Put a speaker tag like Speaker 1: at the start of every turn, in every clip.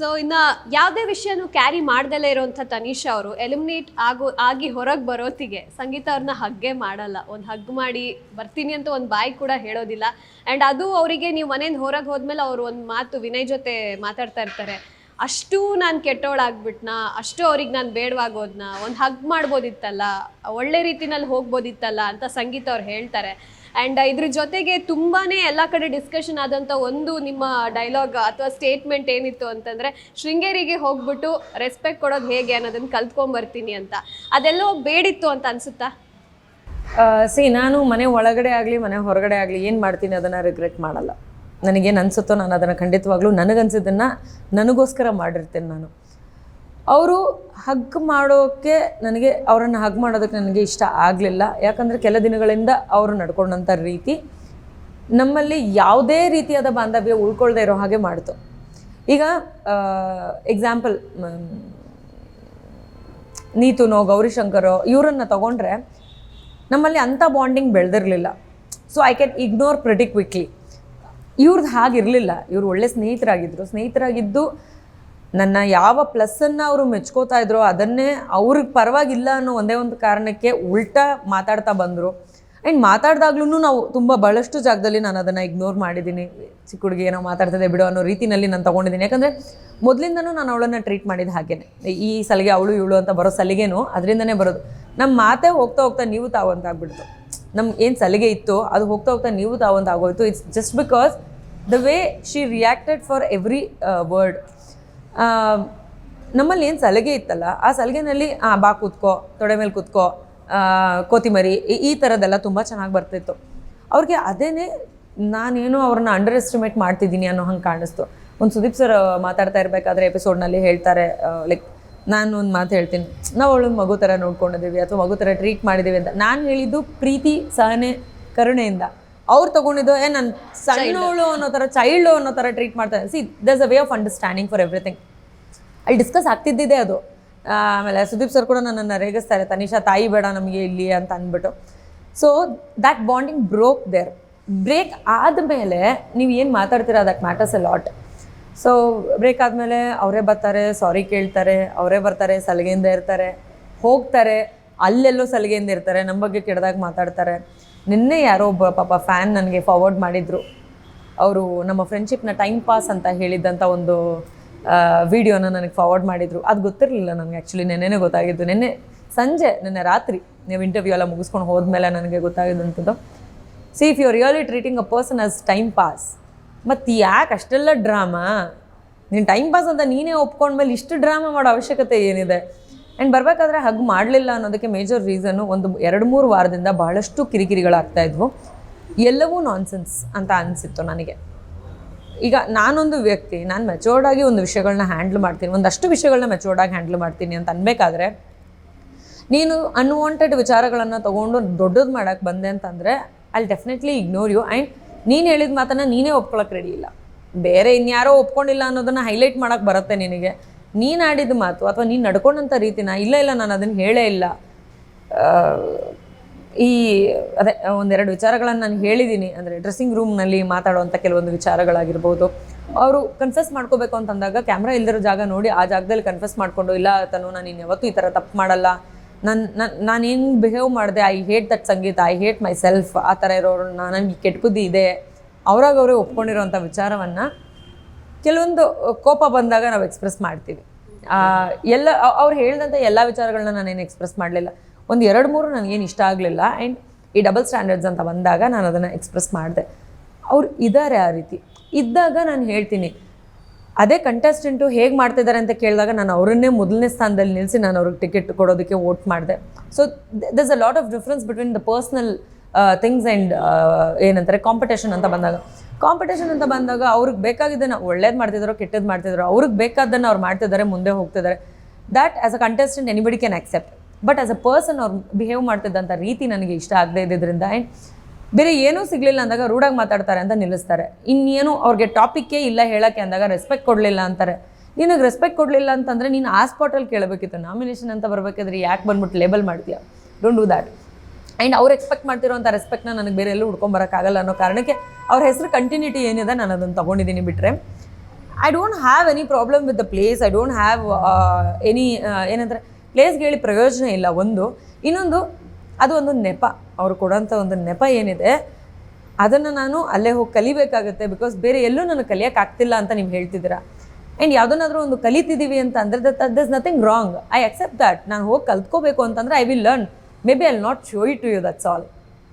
Speaker 1: So ಇನ್ನ ಯಾವುದೇ ವಿಷಯನೂ ಕ್ಯಾರಿ ಮಾಡ್ದಲೇ ಇರುವಂಥ ತನಿಷಾ ಅವರು ಎಲಿಮಿನೇಟ್ ಆಗೋ, ಆಗಿ ಹೊರಗೆ ಬರೋತ್ತಿಗೆ ಸಂಗೀತ ಅವ್ರನ್ನ ಹಗ್ಗೆ ಮಾಡಲ್ಲ. ಒಂದು ಹಗ್ ಮಾಡಿ ಬರ್ತೀನಿ ಅಂತ ಒಂದು ಬಾಯಿ ಕೂಡ ಹೇಳೋದಿಲ್ಲ. ಆ್ಯಂಡ್ ಅದು ಅವರಿಗೆ ನೀವು ಮನೆಯಿಂದ ಹೊರಗೆ ಹೋದ್ಮೇಲೆ ಅವರು ಒಂದು ಮಾತು ವಿನಯ್ ಜೊತೆ ಮಾತಾಡ್ತಾ ಇರ್ತಾರೆ. ಅಷ್ಟು ನಾನು ಕೆಟ್ಟವಳಾಗ್ಬಿಟ್ನಾ ಅಷ್ಟು ಅವ್ರಿಗೆ ನಾನು ಬೇಡವಾಗೋದ್ನ, ಒಂದು ಹಗ್ ಮಾಡ್ಬೋದಿತ್ತಲ್ಲ, ಒಳ್ಳೆ ರೀತಿನಲ್ಲಿ ಹೋಗ್ಬೋದಿತ್ತಲ್ಲ ಅಂತ ಸಂಗೀತ ಅವ್ರು ಹೇಳ್ತಾರೆ. ಆ್ಯಂಡ್ ಇದ್ರ ಜೊತೆಗೆ ತುಂಬಾ ಎಲ್ಲ ಕಡೆ ಡಿಸ್ಕಷನ್ ಆದಂಥ ಒಂದು ನಿಮ್ಮ ಡೈಲಾಗ್ ಅಥವಾ ಸ್ಟೇಟ್ಮೆಂಟ್ ಏನಿತ್ತು ಅಂತಂದರೆ, ಶೃಂಗೇರಿಗೆ ಹೋಗ್ಬಿಟ್ಟು ರೆಸ್ಪೆಕ್ಟ್ ಕೊಡೋದು ಹೇಗೆ ಅನ್ನೋದನ್ನು ಕಲ್ತ್ಕೊಂಬರ್ತೀನಿ ಅಂತ. ಅದೆಲ್ಲೋ ಬೇಡಿತ್ತು ಅಂತ ಅನ್ಸುತ್ತಾ?
Speaker 2: ಸಿ ನಾನು ಮನೆ ಒಳಗಡೆ ಆಗಲಿ, ಮನೆ ಹೊರಗಡೆ ಆಗಲಿ ಏನು ಮಾಡ್ತೀನಿ ಅದನ್ನು ರಿಗ್ರೆಟ್ ಮಾಡಲ್ಲ. ನನಗೇನು ಅನಿಸುತ್ತೋ ನಾನು ಅದನ್ನು ಖಂಡಿತವಾಗ್ಲೂ ನನಗನ್ಸಿದ್ದನ್ನು ನನಗೋಸ್ಕರ ಮಾಡಿರ್ತೇನೆ ನಾನು. ಅವರು ಹಗ್ ಮಾಡೋಕ್ಕೆ ನನಗೆ ಅವರನ್ನು ಹಗ್ ಮಾಡೋದಕ್ಕೆ ನನಗೆ ಇಷ್ಟ ಆಗಲಿಲ್ಲ. ಯಾಕಂದರೆ ಕೆಲ ದಿನಗಳಿಂದ ಅವರು ನಡ್ಕೊಂಡಂಥ ರೀತಿ ನಮ್ಮಲ್ಲಿ ಯಾವುದೇ ರೀತಿಯಾದ ಬಾಂಧವ್ಯ ಉಳ್ಕೊಳ್ದೇ ಇರೋ ಹಾಗೆ ಮಾಡ್ತು. ಈಗ ಎಕ್ಸಾಂಪಲ್ ನೀತುನೋ ಗೌರಿಶಂಕರೋ ಇವರನ್ನು ತಗೊಂಡ್ರೆ ನಮ್ಮಲ್ಲಿ ಅಂಥ bonding ಬೆಳೆದಿರಲಿಲ್ಲ. So I can ignore pretty quickly ಇವ್ರದ್ದು ಹಾಗಿರಲಿಲ್ಲ. ಇವ್ರು ಒಳ್ಳೆ ಸ್ನೇಹಿತರಾಗಿದ್ದರು ಸ್ನೇಹಿತರಾಗಿದ್ದು ನನ್ನ ಯಾವ ಪ್ಲಸ್ಸನ್ನು ಅವರು ಮೆಚ್ಕೋತಾ ಇದ್ರೋ ಅದನ್ನೇ ಅವ್ರಿಗೆ ಪರವಾಗಿಲ್ಲ ಅನ್ನೋ ಒಂದೇ ಒಂದು ಕಾರಣಕ್ಕೆ ಉಲ್ಟಾ ಮಾತಾಡ್ತಾ ಬಂದರು. ಆ್ಯಂಡ್ ಮಾತಾಡ್ದಾಗ್ಲೂ ನಾವು ತುಂಬ ಭಾಳಷ್ಟು ಜಾಗದಲ್ಲಿ ನಾನು ಅದನ್ನು ಇಗ್ನೋರ್ ಮಾಡಿದ್ದೀನಿ ಚಿಕ್ಕ ಹುಡುಗಿ ಏನೋ ಮಾತಾಡ್ತದೆ ಬಿಡು ಅನ್ನೋ ರೀತಿಯಲ್ಲಿ ನಾನು ತೊಗೊಂಡಿದ್ದೀನಿ ಯಾಕಂದರೆ ಮೊದಲಿಂದನೂ ನಾನು ಅವಳನ್ನು ಟ್ರೀಟ್ ಮಾಡಿದ ಹಾಗೇನೆ. ಈ ಸಲಿಗೆ ಅವಳು ಇವಳು ಅಂತ ಬರೋ ಸಲಿಗೆನೂ ಅದರಿಂದನೇ ಬರೋದು. ನಮ್ಮ ಮಾತೇ ಹೋಗ್ತಾ ಹೋಗ್ತಾ ನೀವು ತಾವು ಅಂತ ಆಗ್ಬಿಡ್ತು ನಮ್ಮ ಏನು ಸಲಿಗೆ ಇತ್ತು ಅದು ಹೋಗ್ತಾ ಹೋಗ್ತಾ ನೀವು ತಾವು ಅಂತ ಆಗೋಯ್ತು it's just because the way she reacted for every word ನಮ್ಮಲ್ಲಿ ಏನು ಸಲಿಗೆ ಇತ್ತಲ್ಲ, ಆ ಸಲಿಗೆನಲ್ಲಿ ಬಾ ಕೂತ್ಕೋ, ತೊಡೆ ಮೇಲೆ ಕೂತ್ಕೋ ಕೋತಿಮರಿ, ಈ- ಥರದ್ದೆಲ್ಲ ತುಂಬ ಚೆನ್ನಾಗಿ ಬರ್ತಿತ್ತು. ಅವ್ರಿಗೆ ಅದೇನೇ, ನಾನೇನು ಅವ್ರನ್ನ ಅಂಡರ್ ಎಸ್ಟಿಮೇಟ್ ಮಾಡ್ತಿದ್ದೀನಿ ಅನ್ನೋ ಹಂಗೆ ಕಾಣಿಸ್ತು. ಒಂದು ಸುದೀಪ್ ಸರ್ ಮಾತಾಡ್ತಾ ಇರಬೇಕಾದ್ರೆ ಎಪಿಸೋಡ್ನಲ್ಲಿ ಹೇಳ್ತಾರೆ ಲೈಕ್ ನಾನು ಒಂದು ಮಾತು ಹೇಳ್ತೀನಿ. ನಾವು ಅವಳನ್ನ ಮಗು ಥರ ನೋಡ್ಕೊಂಡಿದ್ದೀವಿ ಅಥವಾ ಮಗು ಥರ ಟ್ರೀಟ್ ಮಾಡಿದ್ದೀವಿ ಅಂತ. ನಾನು ಹೇಳಿದ್ದು ಪ್ರೀತಿ, ಸಹನೆ, ಕರುಣೆಯಿಂದ. ಅವ್ರು ತಗೊಂಡಿದ್ದು ಏ ನನ್ನ ಸಣ್ಣವಳು ಅನ್ನೋ ಥರ ಚೈಲ್ಡು ಅನ್ನೋ ಥರ ಟ್ರೀಟ್ ಮಾಡ್ತಾರೆ see that's a way of understanding for everything ಅಲ್ಲಿ ಡಿಸ್ಕಸ್ ಆಗ್ತಿದ್ದಿದೆ ಅದು. ಆಮೇಲೆ ಸುದೀಪ್ ಸರ್ ಕೂಡ ನನ್ನನ್ನು ರೇಗಿಸ್ತಾರೆ ತನಿಷಾ ತಾಯಿ ಬೇಡ ನಮಗೆ ಇಲ್ಲಿ ಅಂತ ಅಂದ್ಬಿಟ್ಟು. So that bonding broke there break ಆದಮೇಲೆ ನೀವು ಏನು ಮಾತಾಡ್ತೀರಾ that matters a lot so break ಆದಮೇಲೆ ಅವರೇ ಬರ್ತಾರೆ ಸಾರಿ ಕೇಳ್ತಾರೆ ಅವರೇ ಬರ್ತಾರೆ ಸಲಿಗೆಯಿಂದ ಇರ್ತಾರೆ ಹೋಗ್ತಾರೆ ಅಲ್ಲೆಲ್ಲೋ ಸಲಿಗೆಯಿಂದ ಇರ್ತಾರೆ ನಮ್ಮ ಬಗ್ಗೆ ಕೆಡ್ದಾಗ ಮಾತಾಡ್ತಾರೆ. ನಿನ್ನೆ ಯಾರೋ ಒಬ್ಬ ಪಾಪ ಫ್ಯಾನ್ ನನಗೆ ಫಾರ್ವರ್ಡ್ ಮಾಡಿದರು. ಅವರು ನಮ್ಮ ಫ್ರೆಂಡ್ಶಿಪ್ನ ಟೈಮ್ ಪಾಸ್ ಅಂತ ಹೇಳಿದ್ದಂಥ ಒಂದು ವಿಡಿಯೋನ ನನಗೆ ಫಾರ್ವರ್ಡ್ ಮಾಡಿದರು. ಅದು ಗೊತ್ತಿರಲಿಲ್ಲ ನನಗೆ ಆ್ಯಕ್ಚುಲಿ ನೆನ್ನೆನೇ ಗೊತ್ತಾಗಿದ್ದು. ನೆನ್ನೆ ಸಂಜೆ, ನಿನ್ನೆ ರಾತ್ರಿ ನೀವು ಇಂಟರ್ವ್ಯೂ ಎಲ್ಲ ಮುಗಿಸ್ಕೊಂಡು ಹೋದ್ಮೇಲೆ ನನಗೆ ಗೊತ್ತಾಗಿದ್ದಂಥದ್ದು see if you really treating a person as time pass ಮತ್ತು ಯಾಕೆ ಅಷ್ಟೆಲ್ಲ ಡ್ರಾಮಾ ನೀನು ಟೈಮ್ ಪಾಸ್ ಅಂತ ನೀನೇ ಒಪ್ಕೊಂಡ್ಮೇಲೆ ಇಷ್ಟು ಡ್ರಾಮಾ ಮಾಡೋ ಅವಶ್ಯಕತೆ ಏನಿದೆ? ಆ್ಯಂಡ್ ಬರಬೇಕಾದ್ರೆ ಹಗ್ ಮಾಡಲಿಲ್ಲ ಅನ್ನೋದಕ್ಕೆ ಮೇಜರ್ ರೀಸನ್ನು ಒಂದು ಎರಡು ಮೂರು ವಾರದಿಂದ ಬಹಳಷ್ಟು ಕಿರಿಕಿರಿಗಳಾಗ್ತಾ ಇದ್ವು. ಎಲ್ಲವೂ ನಾನ್ಸೆನ್ಸ್ ಅಂತ ಅನಿಸಿತ್ತು ನನಗೆ. ಈಗ ನಾನೊಂದು ವ್ಯಕ್ತಿ, ನಾನು ಮೆಚೋರ್ಡಾಗಿ ಒಂದು ವಿಷಯಗಳನ್ನ ಹ್ಯಾಂಡ್ಲ್ ಮಾಡ್ತೀನಿ, ಒಂದಷ್ಟು ವಿಷಯಗಳನ್ನ ಮೆಚೋರ್ಡಾಗಿ ಹ್ಯಾಂಡ್ಲ್ ಮಾಡ್ತೀನಿ ಅಂತ ಅನ್ಬೇಕಾದ್ರೆ, ನೀನು ಅನ್ವಾಂಟೆಡ್ ವಿಚಾರಗಳನ್ನು ತೊಗೊಂಡು ದೊಡ್ಡದು ಮಾಡೋಕ್ಕೆ ಬಂದೆ ಅಂತಂದರೆ ಅಲ್ಲಿ ಡೆಫಿನೆಟ್ಲಿ ಇಗ್ನೋರ್ ಯು ಆ್ಯಂಡ್ ನೀನು ಹೇಳಿದ ಮಾತನ್ನು ನೀನೇ ಒಪ್ಕೊಳ್ಳೋಕೆ ರೆಡಿ ಇಲ್ಲ. ಬೇರೆ ಇನ್ಯಾರೋ ಒಪ್ಕೊಂಡಿಲ್ಲ ಅನ್ನೋದನ್ನು ಹೈಲೈಟ್ ಮಾಡೋಕ್ಕೆ ಬರುತ್ತೆ ನಿನಗೆ. ನೀನು ಆಡಿದ ಮಾತು ಅಥವಾ ನೀನು ನಡ್ಕೊಂಡಂಥ ರೀತಿನ, ಇಲ್ಲ ಇಲ್ಲ, ನಾನು ಅದನ್ನು ಹೇಳೇ ಇಲ್ಲ. ಈ, ಅದೇ, ಒಂದೆರಡು ವಿಚಾರಗಳನ್ನು ನಾನು ಹೇಳಿದ್ದೀನಿ ಅಂದರೆ ಡ್ರೆಸ್ಸಿಂಗ್ ರೂಮ್ನಲ್ಲಿ ಮಾತಾಡುವಂಥ ಕೆಲವೊಂದು ವಿಚಾರಗಳಾಗಿರ್ಬೋದು. ಅವರು ಕನ್ಫೆಸ್ ಮಾಡ್ಕೋಬೇಕು ಅಂತಂದಾಗ ಕ್ಯಾಮ್ರಾ ಇಲ್ದಿರೋ ಜಾಗ ನೋಡಿ ಆ ಜಾಗದಲ್ಲಿ ಕನ್ಫೆಸ್ ಮಾಡಿಕೊಂಡು, ಇಲ್ಲ ತನು ನಾನು ಇನ್ನು ಯಾವತ್ತೂ ಈ ಥರ ತಪ್ಪು ಮಾಡಲ್ಲ. ನನ್ನ ನಾನು ನಾನು ಏನು ಬಿಹೇವ್ ಮಾಡಿದೆ? I hate that Sangeetha. I hate myself ಆ ಥರ ಇರೋರು ನನಗೆ ಕೆಟ್ಟ ಬುದ್ಧಿ ಇದೆ. ಅವ್ರಾಗ ಅವರೇ ಒಪ್ಕೊಂಡಿರೋಂಥ ವಿಚಾರವನ್ನು ಕೆಲವೊಂದು ಕೋಪ ಬಂದಾಗ ನಾವು ಎಕ್ಸ್ಪ್ರೆಸ್ ಮಾಡ್ತೀವಿ. ಎಲ್ಲ ಅವ್- ಅವ್ರು ಹೇಳಿದಂಥ ಎಲ್ಲ ವಿಚಾರಗಳನ್ನ ನಾನೇನು ಎಕ್ಸ್ಪ್ರೆಸ್ ಮಾಡಲಿಲ್ಲ. ಒಂದು ಎರಡು, ಮೂರು ನನಗೇನು ಇಷ್ಟ ಆಗಲಿಲ್ಲ. ಆ್ಯಂಡ್ ಈ ಡಬಲ್ ಸ್ಟ್ಯಾಂಡರ್ಡ್ಸ್ ಅಂತ ಬಂದಾಗ ನಾನು ಅದನ್ನು ಎಕ್ಸ್ಪ್ರೆಸ್ ಮಾಡಿದೆ. ಅವ್ರು ಇದ್ದಾರೆ ಆ ರೀತಿ. ಇದ್ದಾಗ ನಾನು ಹೇಳ್ತೀನಿ, ಅದೇ ಕಂಟೆಸ್ಟೆಂಟು ಹೇಗೆ ಮಾಡ್ತಿದ್ದಾರೆ ಅಂತ ಕೇಳಿದಾಗ ನಾನು ಅವರನ್ನೇ ಮೊದಲನೇ ಸ್ಥಾನದಲ್ಲಿ ನಿಲ್ಲಿಸಿ ನಾನು ಅವ್ರಿಗೆ ಟಿಕೆಟ್ ಕೊಡೋದಕ್ಕೆ ವೋಟ್ ಮಾಡಿದೆ. So that's a lot of difference between the personal things and ಏನಂತಾರೆ ಕಾಂಪಿಟೇಷನ್ ಅಂತ ಬಂದಾಗ. ಕಾಂಪಿಟೇಷನ್ ಅಂತ ಬಂದಾಗ ಅವ್ರಿಗೆ ಬೇಕಾಗಿದ್ದನ್ನು ಒಳ್ಳೇದು ಮಾಡ್ತಿದ್ದಾರೋ ಕೆಟ್ಟದ್ದು ಮಾಡ್ತಿದ್ರು, ಅವ್ರಿಗೆ ಬೇಕಾದ್ದನ್ನು ಅವ್ರು ಮಾಡ್ತಿದ್ದಾರೆ, ಮುಂದೆ ಹೋಗ್ತಿದ್ದಾರೆ. That as a contestant anybody can accept but as a person ಅವ್ರು ಬಿಹೇವ್ ಮಾಡ್ತಿದ್ದಂಥ ರೀತಿ ನನಗೆ ಇಷ್ಟ ಆಗದೆ ಇದ್ದಿದ್ದರಿಂದ ಆ್ಯಂಡ್ ಬೇರೆ ಏನೂ ಸಿಗಲಿಲ್ಲ ಅಂದಾಗ ರೂಢಾಗಿ ಮಾತಾಡ್ತಾರೆ ಅಂತ ನಿಲ್ಲಿಸ್ತಾರೆ. ಇನ್ನೇನು ಅವ್ರಿಗೆ ಟಾಪಿಕ್ಕೇ ಇಲ್ಲ ಹೇಳೋಕ್ಕೆ ಅಂದಾಗ ರೆಸ್ಪೆಕ್ಟ್ ಕೊಡಲಿಲ್ಲ ಅಂತಾರೆ. ನಿನಗೆ ರೆಸ್ಪೆಕ್ಟ್ ಕೊಡಲಿಲ್ಲ ಅಂತಂದರೆ ನೀನು ಆ ಸ್ಪಾಟಲ್ಲಿ ಕೇಳಬೇಕಿತ್ತು. ನಾಮಿನೇಷನ್ ಅಂತ ಬರಬೇಕಾದ್ರೆ ಯಾಕೆ ಬಂದ್ಬಿಟ್ಟು ಲೇಬಲ್ ಮಾಡ್ತೀಯ? ಡೋಂಟ್ ಡೂ ದ್ಯಾಟ್ ಆ್ಯಂಡ್ ಅವ್ರು ಎಕ್ಸ್ಪೆಕ್ಟ್ ಮಾಡ್ತಿರೋಂಥ ರೆಸ್ಪೆಕ್ಟ್ನ ನನಗೆ ಬೇರೆ ಎಲ್ಲೂ ಹುಡ್ಕೊಂಬರೋಕ್ಕಾಗಲ್ಲ ಅನ್ನೋ ಕಾರಣಕ್ಕೆ ಅವ್ರ ಹೆಸರು ಕಂಟಿನ್ಯೂಟಿ ಏನಿದೆ ನಾನು ಅದನ್ನು ತೊಗೊಂಡಿದ್ದೀನಿ ಬಿಟ್ಟರೆ I don't have any problem with the place I don't have any ಏನಂದರೆ ಪ್ಲೇಸ್ಗೆ ಹೇಳಿ ಪ್ರಯೋಜನ ಇಲ್ಲ ಒಂದು. ಇನ್ನೊಂದು, ಅದು ಒಂದು ನೆಪ. ಅವರು ಕೊಡೋಂಥ ಒಂದು ನೆಪ ಏನಿದೆ, ಅದನ್ನು ನಾನು ಅಲ್ಲೇ ಹೋಗಿ ಕಲಿಬೇಕಾಗುತ್ತೆ ಬಿಕಾಸ್ ಬೇರೆ ಎಲ್ಲೂ ನನಗೆ ಕಲಿಯೋಕ್ಕಾಗ್ತಿಲ್ಲ ಅಂತ ನೀವು ಹೇಳ್ತಿದ್ದೀರಾ. ಆ್ಯಂಡ್ ಯಾವುದನ್ನಾದರೂ ಒಂದು ಕಲಿತಿದ್ದೀವಿ ಅಂತ ಅಂದರೆ that that's nothing wrong I accept that ನಾನು ಹೋಗಿ ಕಲ್ತ್ಕೋಬೇಕು ಅಂತಂದರೆ I will learn maybe I not show it to you that's all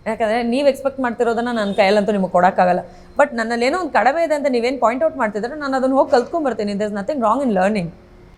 Speaker 2: ಯಾಕಂದರೆ ನೀವು ಎಕ್ಸ್ಪೆಕ್ಟ್ ಮಾಡ್ತಿರೋದನ್ನು ನನ್ನ ಕೈಯಲ್ಲಂತೂ ನಿಮಗೆ ಕೊಡೋಕ್ಕಾಗಲ್ಲ. ಬಟ್ ನನ್ನಲ್ಲಿ ಏನೋ ಒಂದು ಕಡಿಮೆ ಇದೆ ಅಂತ ನೀವೇನು ಪಾಯಿಂಟ್ ಔಟ್ ಮಾಡ್ತಿದ್ರೆ ನಾನು ಅದನ್ನು ಹೋಗಿ ಕಲ್ತ್ಕೊಂಬರ್ತೀನಿ is nothing wrong in learning